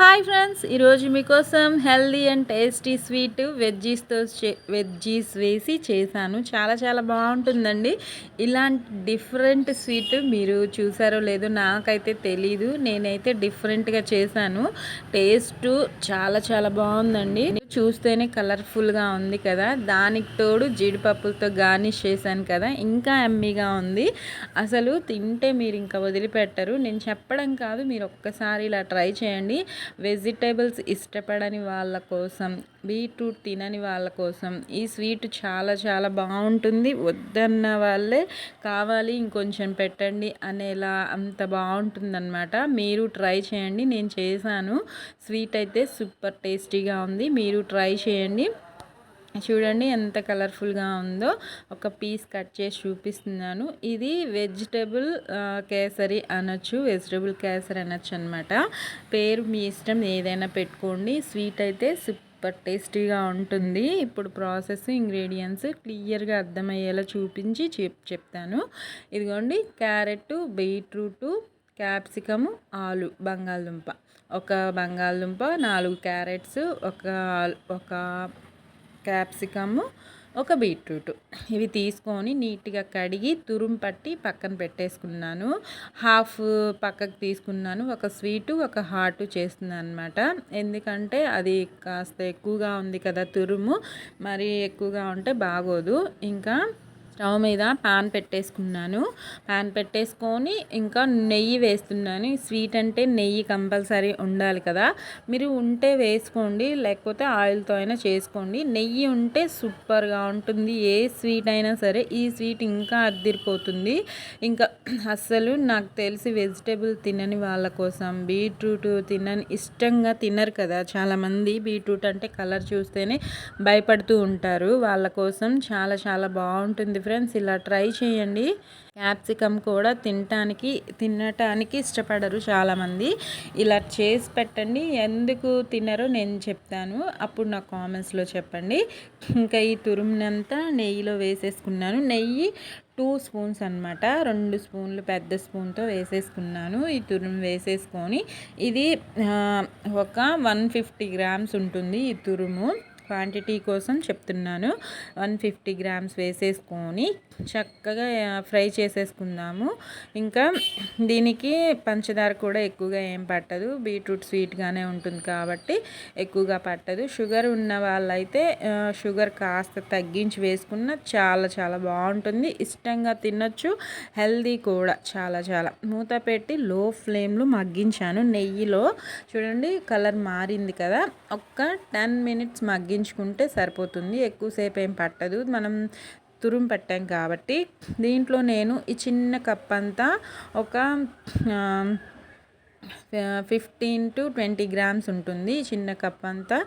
Hi friends ఈరోజు మీకోసం healthy and tasty sweet వెజ్జీస్తో వెజ్జీస్ వేసి చేశాను. చాలా చాలా బాగుంటుందండి. ఇలాంటి డిఫరెంట్ స్వీట్ మీరు చూసారో లేదో నాకైతే తెలీదు. నేనైతే డిఫరెంట్గా చేశాను. టేస్ట్ చాలా చాలా బాగుందండి. చూస్తేనే కలర్ఫుల్గా ఉంది కదా. దానికి తోడు జీడిపప్పులతో గార్నిష్ చేశాను కదా. ఇంకా ఎమ్మీగా ఉంది. అసలు తింటే మీరు ఇంకా వదిలిపెట్టరు. నేను చెప్పడం కాదు మీరు ఒక్కసారి ఇలా ట్రై చేయండి. వెజిటేబుల్స్ ఇష్టపడని వాళ్ళ కోసం బీట్రూట్ తినని వాళ్ళ కోసం ఈ స్వీట్ చాలా చాలా బాగుంటుంది. వద్దన్న వాళ్ళే కావాలి ఇంకొంచెం పెట్టండి అనేలా అంత బాగుంటుందన్నమాట. మీరు ట్రై చేయండి. నేను చేశాను. స్వీట్ అయితే సూపర్ టేస్టీగా ఉంది. మీరు ట్రై చేయండి. చూడండి ఎంత కలర్ఫుల్గా ఉందో. ఒక పీస్ కట్ చేసి చూపిస్తున్నాను. ఇది వెజిటబుల్ కేసరి అనొచ్చు వెజిటబుల్ కేసరి అనొచ్చు అనమాట పేరు మీ ఇష్టం ఏదైనా పెట్టుకోండి. స్వీట్ అయితే సూపర్ టేస్టీగా ఉంటుంది. ఇప్పుడు ప్రాసెస్ ఇంగ్రీడియంట్స్ క్లియర్గా అర్థమయ్యేలా చూపించి చెప్ చెప్తాను. ఇదిగోండి క్యారెట్ బీట్రూటు క్యాప్సికము ఆలు బంగాళదుంప. ఒక బంగాళదుంప నాలుగు క్యారెట్స్ ఒక ఒక క్యాప్సికము ఒక బీట్రూట్. ఇవి తీసుకొని నీట్గా కడిగి తురుము పట్టి పక్కన పెట్టేసుకున్నాను. హాఫ్ పక్కకు తీసుకున్నాను. ఒక స్వీటు ఒక హాటు చేస్తున్నాను అనమాట ఎందుకంటే అది కాస్త ఎక్కువగా ఉంది కదా తురుము. మరి ఎక్కువగా ఉంటే బాగోదు. ఇంకా స్టవ్ మీద పాన్ పెట్టేసుకున్నాను. పాన్ పెట్టేసుకొని ఇంకా నెయ్యి వేస్తున్నాను. స్వీట్ అంటే నెయ్యి కంపల్సరీ ఉండాలి కదా. మీరు ఉంటే వేసుకోండి లేకపోతే ఆయిల్తో అయినా చేసుకోండి. నెయ్యి ఉంటే సూపర్గా ఉంటుంది. ఏ స్వీట్ అయినా సరే ఈ స్వీట్ ఇంకా అద్దిరిపోతుంది. ఇంకా అస్సలు నాకు తెలిసి వెజిటేబుల్ తినని వాళ్ళ కోసం బీట్రూట్ తినని ఇష్టంగా తినరు కదా చాలామంది. బీట్రూట్ అంటే కలర్ చూస్తేనే భయపడుతూ ఉంటారు. వాళ్ళ కోసం చాలా చాలా బాగుంటుంది ఫ్రెండ్స్ ఇలా ట్రై చేయండి. క్యాప్సికమ్ కూడా తినటానికి తినటానికి ఇష్టపడరు చాలామంది. ఇలా చేసి పెట్టండి ఎందుకు తినరో నేను చెప్తాను. అప్పుడు నా కామెంట్స్లో చెప్పండి. ఇంకా ఈ తురుమునంతా నెయ్యిలో వేసేసుకున్నాను. నెయ్యి టూ స్పూన్స్ అనమాట రెండు స్పూన్లు పెద్ద స్పూన్తో వేసేసుకున్నాను. ఈ తురుము వేసేసుకొని ఇది ఒక వన్ ఫిఫ్టీ గ్రామ్స్ ఉంటుంది ఈ తురుము. క్వాంటిటీ కోసం చెప్తున్నాను. వన్ ఫిఫ్టీ గ్రామ్స్ వేసేసుకొని చక్కగా ఫ్రై చేసేసుకుందాము. ఇంకా దీనికి పంచదార కూడా ఎక్కువగా ఏం పట్టదు. బీట్రూట్ స్వీట్గానే ఉంటుంది కాబట్టి ఎక్కువగా పట్టదు. షుగర్ ఉన్న వాళ్ళైతే షుగర్ కాస్త తగ్గించి వేసుకున్న చాలా చాలా బాగుంటుంది. ఇష్టంగా తినొచ్చు హెల్దీ కూడా చాలా చాలా. మూత పెట్టి లో ఫ్లేమ్లో మగ్గించాను. నెయ్యిలో చూడండి కలర్ మారింది కదా. ఒక్క టెన్ మినిట్స్ మగ్గించుకుంటే సరిపోతుంది. ఎక్కువసేపు ఏం పట్టదు. మనం తురుము పెట్టాం కాబట్టి దీంట్లో నేను ఈ చిన్న కప్ అంతా ఒక ఫిఫ్టీన్ టు ట్వంటీ గ్రామ్స్ ఉంటుంది. చిన్న కప్ అంతా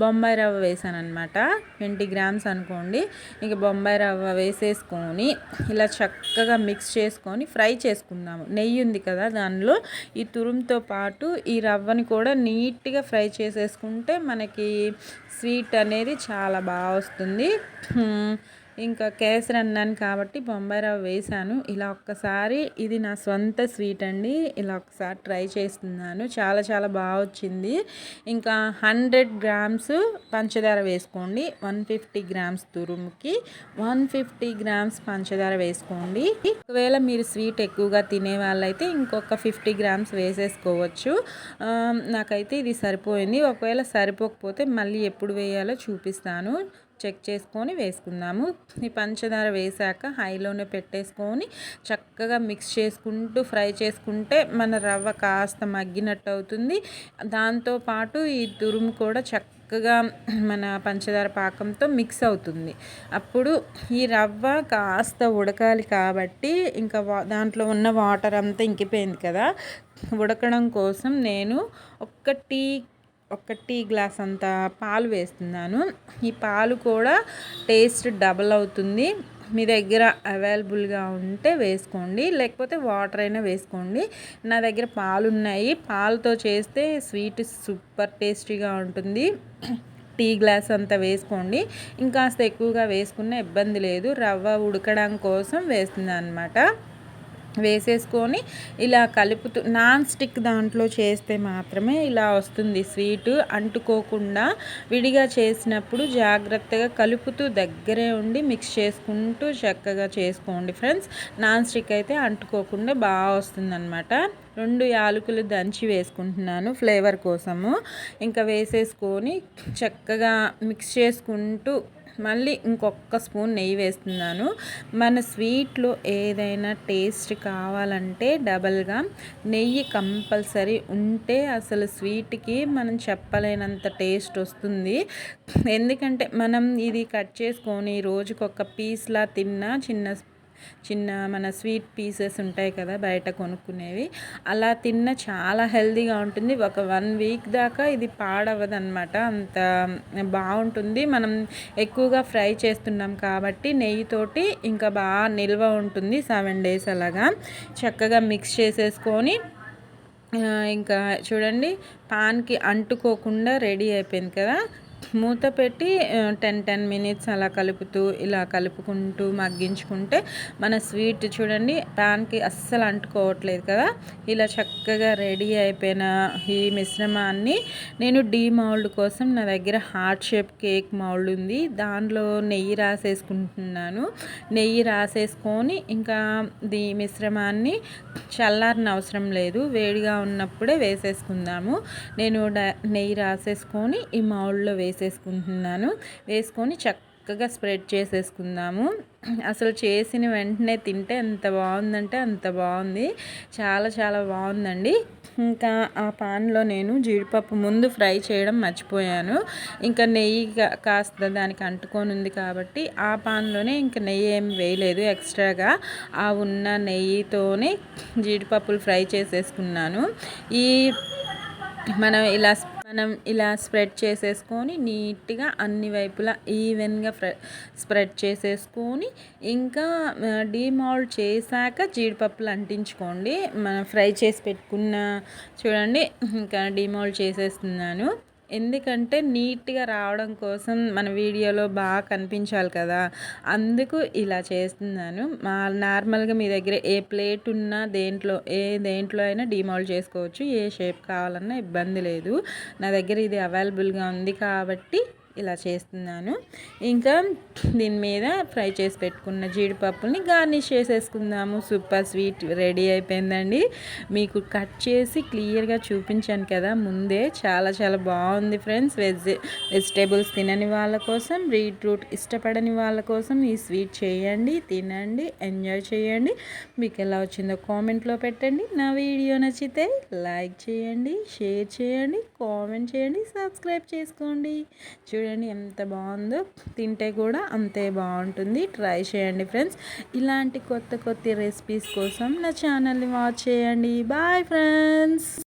బొంబాయి రవ్వ వేసాను అనమాట ట్వంటీ గ్రామ్స్ అనుకోండి. ఇక బొంబాయి రవ్వ వేసేసుకొని ఇలా చక్కగా మిక్స్ చేసుకొని ఫ్రై చేసుకుందాము. నెయ్యి ఉంది కదా దానిలో. ఈ తురుముతో పాటు ఈ రవ్వని కూడా నీట్గా ఫ్రై చేసేసుకుంటే మనకి స్వీట్ అనేది చాలా బాగా వస్తుంది. ఇంకా కేసరి అన్నాను కాబట్టి బొంబాయి రవ్వ వేసాను ఇలా ఒక్కసారి ఇది నా సొంత స్వీట్ అండి. ఇలా ఒకసారి ట్రై చేస్తున్నాను. చాలా చాలా బాగా వచ్చింది. ఇంకా హండ్రెడ్ గ్రామ్స్ పంచదార వేసుకోండి. వన్ ఫిఫ్టీ గ్రామ్స్ తురుముకి వన్ ఫిఫ్టీ గ్రామ్స్ పంచదార వేసుకోండి. ఒకవేళ మీరు స్వీట్ ఎక్కువగా తినే వాళ్ళైతే ఇంకొక ఫిఫ్టీ గ్రామ్స్ వేసేసుకోవచ్చు. నాకైతే ఇది సరిపోయింది. ఒకవేళ సరిపోకపోతే మళ్ళీ ఎప్పుడు వేయాలో చూపిస్తాను. చెక్ చేసుకొని వేసుకుందాము. ఈ పంచదార వేసాక హైలోనే పెట్టేసుకొని చక్కగా మిక్స్ చేసుకుంటూ ఫ్రై చేసుకుంటే మన రవ్వ కాస్త మగ్గినట్టు అవుతుంది. దాంతోపాటు ఈ తురుము కూడా చక్కగా మన పంచదార పాకంతో మిక్స్ అవుతుంది. అప్పుడు ఈ రవ్వ కాస్త ఉడకాలి కాబట్టి ఇంకా దాంట్లో ఉన్న వాటర్ అంతా ఇంకిపోయింది కదా. ఉడకడం కోసం నేను ఒక్క టీ ఒక టీ గ్లాస్ అంత పాలు వేస్తున్నాను. ఈ పాలు కూడా టేస్ట్ డబల్ అవుతుంది. మీ దగ్గర అవైలబుల్గా ఉంటే వేసుకోండి. లేకపోతే వాటర్ అయినా వేసుకోండి. నా దగ్గర పాలు ఉన్నాయి పాలతో చేస్తే స్వీట్ సూపర్ టేస్టీగా ఉంటుంది. టీ గ్లాస్ అంతా వేసుకోండి. ఇంకాస్త ఎక్కువగా వేసుకున్న ఇబ్బంది లేదు. రవ్వ ఉడకడం కోసం వేస్తుంది అనమాట వేసేసుకొని ఇలా కలుపుతూ నాన్ స్టిక్ దాంట్లో చేస్తే మాత్రమే ఇలా వస్తుంది స్వీట్. అంటుకోకుండా విడిగా చేసినప్పుడు జాగ్రత్తగా కలుపుతూ దగ్గరే ఉండి మిక్స్ చేసుకుంటూ చక్కగా చేసుకోండి ఫ్రెండ్స్. నాన్ స్టిక్ అయితే అంటుకోకుండా బాగా వస్తుందన్నమాట. రెండు యాలకులు దంచి వేసుకుంటున్నాను ఫ్లేవర్ కోసము. ఇంకా వేసేసుకొని చక్కగా మిక్స్ చేసుకుంటూ మళ్ళీ ఇంకొక స్పూన్ నెయ్యి వేస్తున్నాను. మన స్వీట్లో ఏదైనా టేస్ట్ కావాలంటే డబల్గా నెయ్యి కంపల్సరీ ఉంటే అసలు స్వీట్కి మనం చెప్పలేనంత టేస్ట్ వస్తుంది. ఎందుకంటే మనం ఇది కట్ చేసుకొని రోజుకొక పీస్లా తిన్నా చిన్న చిన్న మన స్వీట్ పీసెస్ ఉంటాయి కదా బయట కొనుక్కునేవి. అలా తిన్న చాలా హెల్తీగా ఉంటుంది. ఒక వన్ వీక్ దాకా ఇది పాడవదు అనమాట అంత బాగుంటుంది. మనం ఎక్కువగా ఫ్రై చేస్తున్నాం కాబట్టి నెయ్యితోటి ఇంకా బాగా నిల్వ ఉంటుంది సెవెన్ డేస్ అలాగా. చక్కగా మిక్స్ చేసేసుకొని ఇంకా చూడండి పాన్కి అంటుకోకుండా రెడీ అయిపోయింది కదా. మూత పెట్టి టెన్ టెన్ మినిట్స్ అలా కలుపుతూ ఇలా కలుపుకుంటూ మగ్గించుకుంటే మన స్వీట్ చూడండి ప్యాన్కి అస్సలు అంటుకోవట్లేదు కదా. ఇలా చక్కగా రెడీ అయిపోయిన ఈ మిశ్రమాన్ని నేను డీ మౌల్డ్ కోసం నా దగ్గర హార్ట్ షేప్ కేక్ మౌల్డ్ ఉంది. దానిలో నెయ్యి రాసేసుకుంటున్నాను. నెయ్యి రాసేసుకొని ఇంకా దీ మిశ్రమాన్ని చల్లారిన అవసరం లేదు. వేడిగా ఉన్నప్పుడే వేసేసుకుందాము. నేను నెయ్యి రాసేసుకొని ఈ మౌల్డ్లో వేసి వేసేసుకుంటున్నాను. వేసుకొని చక్కగా స్ప్రెడ్ చేసేసుకుందాము. అసలు చేసిన వెంటనే తింటే ఎంత బాగుందంటే అంత బాగుంది. చాలా చాలా బాగుందండి. ఇంకా ఆ పాన్లో నేను జీడిపప్పు ముందు ఫ్రై చేయడం మర్చిపోయాను. ఇంకా నెయ్యి కాస్త దానికి అంటుకొని ఉంది కాబట్టి ఆ పాన్లోనే ఇంకా నెయ్యి ఏం వేయలేదు ఎక్స్ట్రాగా. ఆ ఉన్న నెయ్యితోనే జీడిపప్పులు ఫ్రై చేసేసుకున్నాను. ఈ మనం ఇలా మనం ఇలా స్ప్రెడ్ చేసేసుకొని నీట్గా అన్ని వైపులా ఈవెన్గా స్ప్రెడ్ చేసేసుకొని ఇంకా డీమాల్డ్ చేశాక జీడిపప్పులు అంటించుకోండి. మనం ఫ్రై చేసి పెట్టుకున్న చూడండి ఇంకా డీమాల్డ్ చేసేస్తున్నాను. ఎందుకంటే నీట్గా రావడం కోసం మన వీడియోలో బాగా కనిపించాలి కదా. అందుకు ఇలా చేస్తున్నాను. మా నార్మల్గా మీ దగ్గర ఏ ప్లేట్ ఉన్నా దేంట్లో ఏ దేంట్లో అయినా డిమాల్డ్ చేసుకోవచ్చు. ఏ షేప్ కావాలన్నా ఇబ్బంది లేదు. నా దగ్గర ఇది అవైలబుల్గా ఉంది కాబట్టి ఇలా చేస్తున్నాను. ఇంకా దీని మీద ఫ్రై చేసి పెట్టుకున్న జీడిపప్పుల్ని గార్నిష్ చేసేసుకుందాము. సూపర్ స్వీట్ రెడీ అయిపోయిందండి. మీకు కట్ చేసి క్లియర్గా చూపించాను కదా ముందే. చాలా చాలా బాగుంది ఫ్రెండ్స్. వెజ్ వెజిటేబుల్స్ తినని వాళ్ళ కోసం బీట్రూట్ ఇష్టపడని వాళ్ళ కోసం ఈ స్వీట్ చేయండి తినండి ఎంజాయ్ చేయండి. మీకు ఎలా వచ్చిందో కామెంట్లో పెట్టండి. నా వీడియో నచ్చితే లైక్ చేయండి షేర్ చేయండి కామెంట్ చేయండి సబ్స్క్రైబ్ చేసుకోండి. చూ చూడండి ఎంత బాగుందో. తింటే కూడా అంతే బాగుంటుంది. ట్రై చేయండి ఫ్రెండ్స్ ఇలాంటి కొత్త కొత్త రెసిపీస్ కోసం నా ఛానల్ని వాచ్ చేయండి. Bye friends